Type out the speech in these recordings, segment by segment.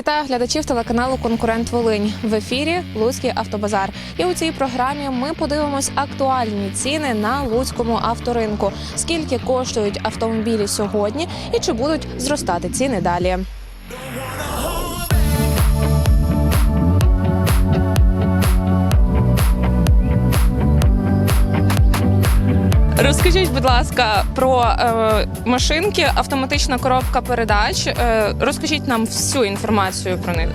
Вітаю глядачів телеканалу Конкурент Волинь в ефірі Луцький автобазар. І у цій програмі ми подивимось актуальні ціни на луцькому авторинку. Скільки коштують автомобілі сьогодні і чи будуть зростати ціни далі. Розкажіть, будь ласка, про е, машинки, автоматична коробка передач. Е, розкажіть нам всю інформацію про них.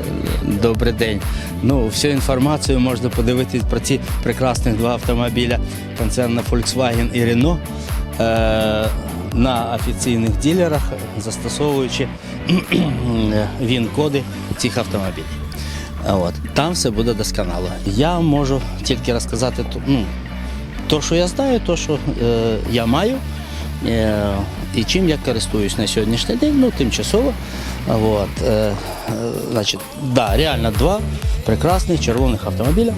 Добрий день. Ну, всю інформацію можна подивитись про ці прекрасних два автомобіля концерну Volkswagen і Renault е, на офіційних ділерах, застосовуючи він-коди цих автомобілів. От. Там все буде досконало. Я можу тільки розказати ну, то, що я знаю, то, що е, я маю. Е, і чим я користуюсь на сьогоднішній день, ну, тимчасово. От, е, е, значить, да, реально два прекрасних червоних автомобіля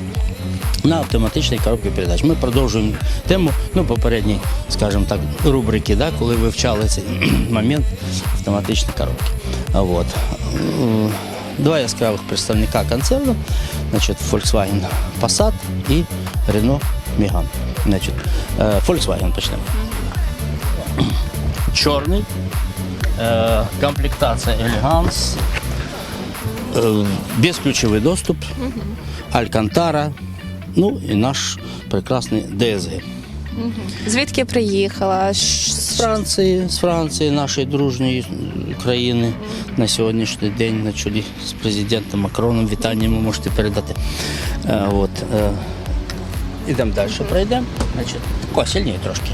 на автоматичній коробці передач. Ми продовжуємо тему ну, попередньої, скажімо так, рубрики, да, коли вивчали цей момент автоматичної коробки. От. Два яскравих представника концерну, значить, Volkswagen Passat і Renault Megane. Значить, е, Volkswagen почнемо. Чорний, е, комплектація Elegance, е, безключовий доступ, Алькантара, ну і наш прекрасний DSG. Звідки приїхала? З Франції, з Франції, нашої дружньої країни на сьогоднішній день на чолі з президентом Макроном. Вітання ви можете передати. От, ідемо далі, пройдемо. Значить, тако, сильніше трошки.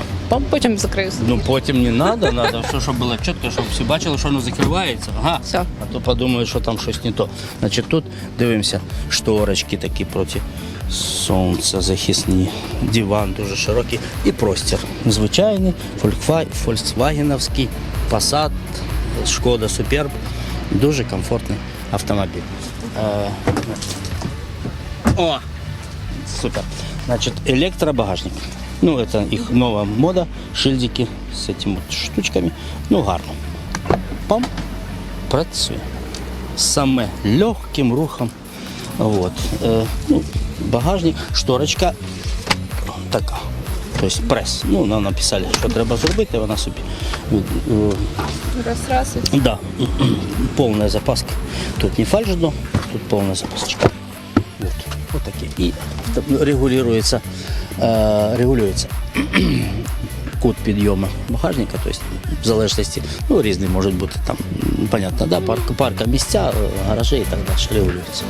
Потім закрився. Ну потім не треба, треба все, щоб було чітко, щоб всі бачили, що воно закривається. Ага. Все. А то подумають, що там щось не то. Значить, тут дивимося, шторочки такі проти сонця, захисні, диван дуже широкий і простір. Звичайний, фольксвагеновський, Passat, Шкода Superb. Дуже комфортний автомобіль. Е, О! Супер. Значит, электробагажник. Ну, это их новая мода, шильдики с этими вот штучками. Ну, гарно. Пам, працює. Саме легким рухом. Вот. Е, ну, багажник, шторочка така. Тобто прес. Ну, нам написали, що треба зробити, вона собі. е, Раз, раз. і- Да, полная запаска. Тут не фальш дно, тут полная запасочка. И регулируется, э, регулюється кут підйому багажника, то есть в залежності, ну, різний може бути там, понятно, да, парк, парка місця, е, гаражі і так далі регулюється.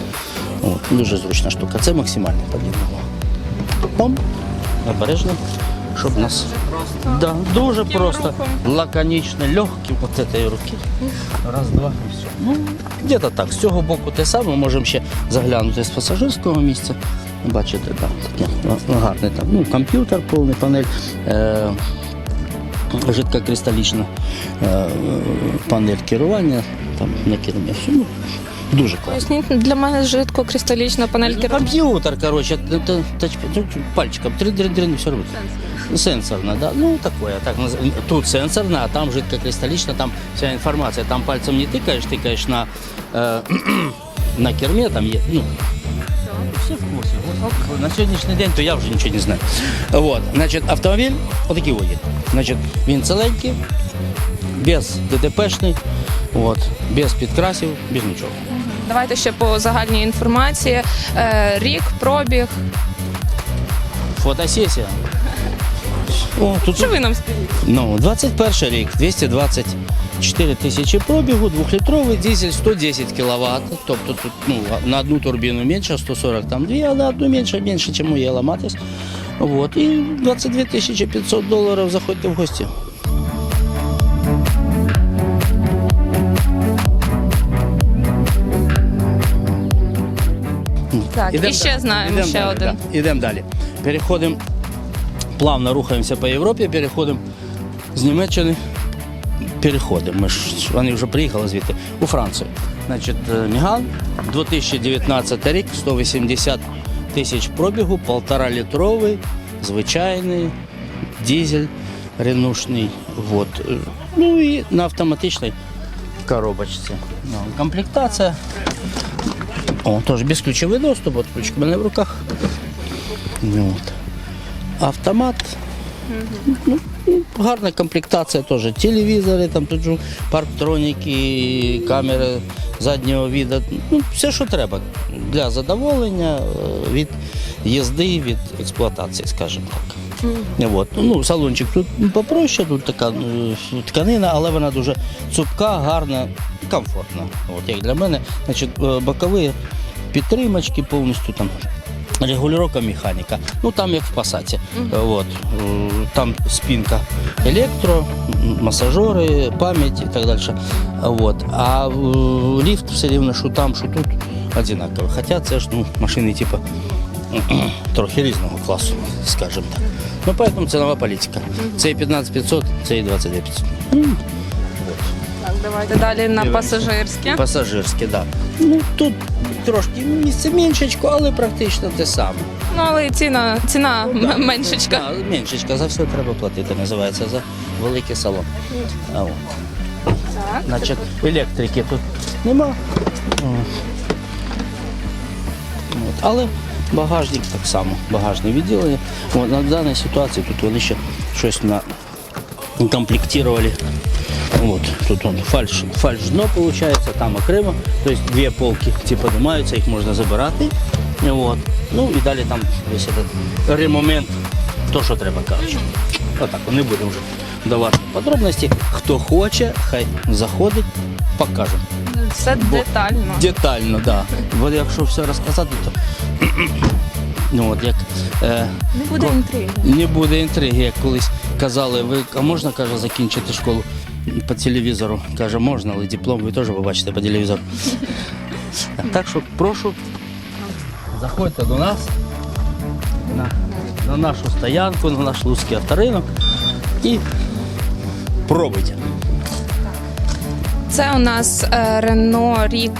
От, дуже зручна штука. Це максимальний підйом. Пом, обережно, щоб нас. Да, дуже просто, лаконично, легким от этой руки. Раз, два і. Ну, где-то так. З цього боку те саме, можемо ще заглянути з пасажирського місця. Бачите, там таке гарний там. Ну, комп'ютер, повний панель. Е- Жидкокристалічна е, панель керування, там на керівні. Все, ну, дуже класно. Поясніть, для мене жидко кристалічна панель Ну, керування. Компьютер, короче, это, тач, ну, пальчиком, трин трин трин все робит. Сенсорно, да. Ну, такое. Так, наз- тут сенсорно, а там жидкокристаллично, там вся информация. Там пальцем не тыкаешь, тыкаешь на, э, на керме, там є, ну, все в курсі. Господи, На сьогоднішній день то я вже нічого не знаю. Вот, значить, автомобіль отакий водій. Значить, він ціленький, без ДТПшний, от, без підкрасів, без нічого. Давайте ще по загальній інформації. Е, рік, пробіг. Фотосесія. О, тут Що ви нам скажіть? Ну, 21 рік, 224 тисячі пробігу, двохлітровий дизель 110 кВт. Тобто тут ну, на одну турбіну менше, 140 там дві, а на одну менше, менше, ніж у Єла Матис. Вот. І 22 тисячі 500 доларів заходьте в гості. Так, Ідем і ще далі. знаємо Ідем ще далі, один. да. Ідемо далі. Переходимо, плавно рухаємося по Європі, переходимо з Німеччини. Переходимо. Ми ж вони вже приїхали звідти у Францію. Значить, е, Міган, 2019 рік, 180 тисяч пробігу, полтора літровий, звичайний, дизель ренушний. Вот. Ну і на автоматичній коробочці. Ну, комплектація. О, теж безключовий доступ, от ключ у мене в руках. От. Автомат. Ну, гарна комплектація теж. Телевізори, там тут же парктроніки, камери заднього віду. Ну, все, що треба для задоволення е, від їзди, від експлуатації, скажімо так. От. Ну, салончик тут попроще, тут така е, тканина, але вона дуже цупка, гарна, комфортна. От, як для мене. Значить, е, бокові підтримочки повністю там. Регулювання механіка. Ну там як в пасаті. От. Е, Там спинка електро, масажери, пам'ять і так далі. От. А ліфт все рівно, що там, що тут одинаково. Хоча це ж ну, машини типу трохи різного класу, скажімо так. Ну, поэтому цінова політика. Це і 15500, це і 22500. Так, давайте далі на пасажирське. Пасажирське, так. Да. Ну, тут трошки місце меншечко, але практично те саме. Ну але і ціна, ціна м- меншечка. Да, меншечка, за все треба платити, називається за великий салон. А, от. Так. Значить, електрики тут нема. О. От. Але багажник так само, багажне відділення. От, на даній ситуації тут вони ще щось на комплектували. Вот, тут он фальш, фальш дно получается, там окремо. То есть две полки ці поднимаются, їх можна забирати. Вот. Ну і далі там весь этот ремомент, то, що треба, коротше. Отак, не будемо вже давати подробності. Хто хоче, хай заходить, покажемо. Все Бо- детально. Детально, так. Да. Бо якщо все розказати, то ну, от як, е, Не буде інтриги. не буде інтриги, як колись казали, ви а можна каже, закінчити школу по телевізору? Каже, можна, але диплом ви теж побачите по телевізору. Так що прошу, заходьте до нас на, на нашу стоянку, на наш луцький авторинок і пробуйте. Це у нас е, Рено Рік.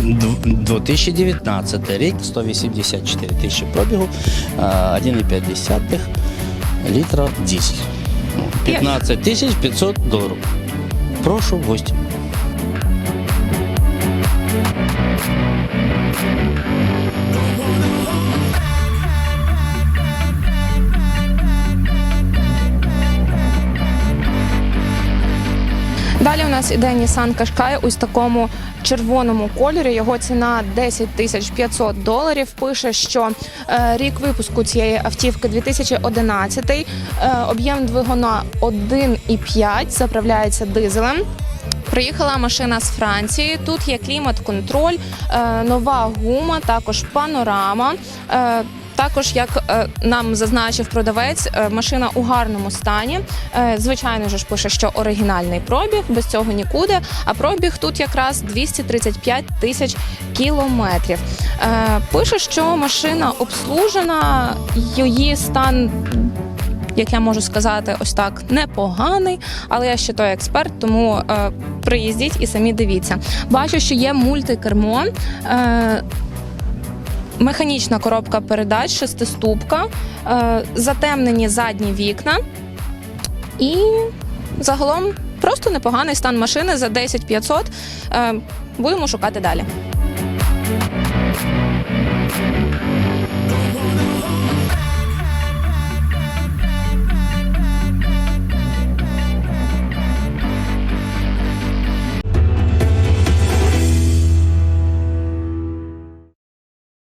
Дв- 2019 рік, 184 тисячі пробігу, а, 1,5 літра дизель. Ну, 15 тисяч 500 доларів. Прошу в гості. Далі у нас іде Nissan Qashqai ось такому червоному кольорі. Його ціна 10 тисяч 500 доларів. Пише, що е, рік випуску цієї автівки 2011, е, об'єм двигуна 1,5, заправляється дизелем. Приїхала машина з Франції. Тут є клімат-контроль, е, нова гума, також панорама. Також, як е, нам зазначив продавець, е, машина у гарному стані. Е, звичайно ж пише, що оригінальний пробіг, без цього нікуди. А пробіг тут якраз 235 тисяч кілометрів. Пише, що машина обслужена, її стан. Як я можу сказати, ось так непоганий, але я ще той експерт, тому е, приїздіть і самі дивіться. Бачу, що є мультикермо. Е, Механічна коробка передач, шестиступка, е, затемнені задні вікна. І загалом просто непоганий стан машини за 10 500. Е, будемо шукати далі.